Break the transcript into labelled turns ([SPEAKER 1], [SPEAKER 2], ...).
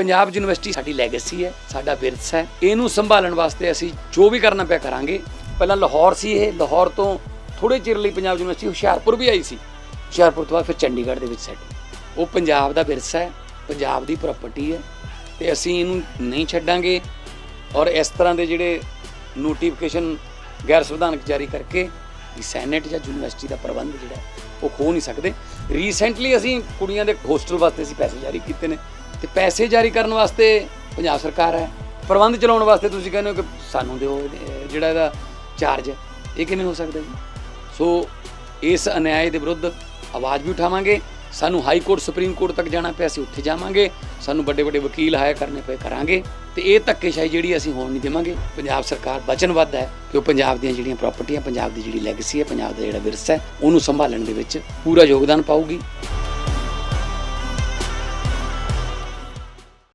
[SPEAKER 1] Punjab university ਸਾਡੀ legacy ਹੈ, ਸਾਡਾ ਵਿਰਸਾ ਹੈ। ਇਹਨੂੰ ਸੰਭਾਲਣ ਵਾਸਤੇ ਅਸੀਂ ਜੋ ਵੀ ਕਰਨਾ ਪਿਆ ਕਰਾਂਗੇ। ਪਹਿਲਾਂ ਲਾਹੌਰ ਸੀ ਇਹ, ਲਾਹੌਰ ਤੋਂ ਥੋੜੇ ਚਿਰ ਲਈ ਪੰਜਾਬ ਯੂਨੀਵਰਸਿਟੀ ਹੁਸ਼ਿਆਰਪੁਰ ਵੀ ਆਈ ਸੀ। ਹੁਸ਼ਿਆਰਪੁਰ ਤੋਂ ਬਾਅਦ ਫਿਰ ਚੰਡੀਗੜ੍ਹ ਦੇ ਵਿੱਚ ਸੈਟ ਉਹ ਪੰਜਾਬ ਦਾ ਵਿਰਸਾ ਹੈ, ਪੰਜਾਬ ਦੀ ਪ੍ਰਾਪਰਟੀ ਹੈ ਤੇ ਅਸੀਂ ਇਹਨੂੰ ਨਹੀਂ ਛੱਡਾਂਗੇ ਔਰ ਇਸ ਤਰ੍ਹਾਂ ਦੇ ਜਿਹੜੇ ਨੋਟੀਫਿਕੇਸ਼ਨ ਗੈਰ ਸੰਵਿਧਾਨਕ ਜਾਰੀ ਕਰਕੇ ਵੀ ਸੈਨੇਟ ਜਾਂ ਯੂਨੀਵਰਸਿਟੀ ਦਾ ਪ੍ਰਬੰਧ ਜਿਹੜਾ ਉਹ ਖੋ ਨਹੀਂ ਸਕਦੇ। ਰੀਸੈਂਟਲੀ ਅਸੀਂ ਕੁੜੀਆਂ ਦੇ ਹੋਸਟਲ ਵਾਸਤੇ ਅਸੀਂ ਪੈਸੇ ਜਾਰੀ ਕੀਤੇ ਨੇ। ਤੇ ਪੈਸੇ ਜਾਰੀ ਕਰਨ ਵਾਸਤੇ ਪੰਜਾਬ ਸਰਕਾਰ ਹੈ। ਪ੍ਰਬੰਧ ਚਲਾਉਣ ਵਾਸਤੇ ਤੁਸੀਂ ਕਹਿੰਦੇ ਹੋ ਕਿ ਸਾਨੂੰ ਦਿਓ ਜਿਹੜਾ ਇਹਦਾ ਚਾਰਜ ਇਹ ਕਿਵੇਂ ਹੋ ਸਕਦਾ ਜੀ? ਸੋ ਇਸ ਅਨਿਆਏ ਦੇ ਵਿਰੁੱਧ ਆਵਾਜ਼ ਵੀ ਉਠਾਵਾਂਗੇ। ਸਾਨੂੰ ਹਾਈ ਕੋਰਟ, ਸੁਪਰੀਮ ਕੋਰਟ ਤੱਕ ਜਾਣਾ ਪਿਆ, ਅਸੀਂ ਉੱਥੇ ਜਾਵਾਂਗੇ। ਸਾਨੂੰ ਵੱਡੇ ਵੱਡੇ ਵਕੀਲ ਹਾਇਰ ਕਰਨੇ ਪਏ ਕਰਾਂਗੇ। ਤੇ ਇਹ ਧੱਕੇਸ਼ਾਹੀ ਜਿਹੜੀ ਅਸੀਂ ਹੋਣ ਨਹੀਂ ਦੇਵਾਂਗੇ। ਪੰਜਾਬ ਸਰਕਾਰ ਵਚਨਬੱਧ ਹੈ ਕਿ ਉਹ ਪੰਜਾਬ ਦੀਆਂ ਜਿਹੜੀਆਂ ਪ੍ਰਾਪਰਟੀਆਂ ਪੰਜਾਬ ਦੀ ਜਿਹੜੀ ਲੈਗੇਸੀ ਹੈ, ਪੰਜਾਬ ਦਾ ਜਿਹੜਾ ਵਿਰਸਾ ਹੈ, ਉਹਨੂੰ ਸੰਭਾਲਣ ਦੇ ਵਿੱਚ ਪੂਰਾ ਯੋਗਦਾਨ ਪਾਊਗੀ।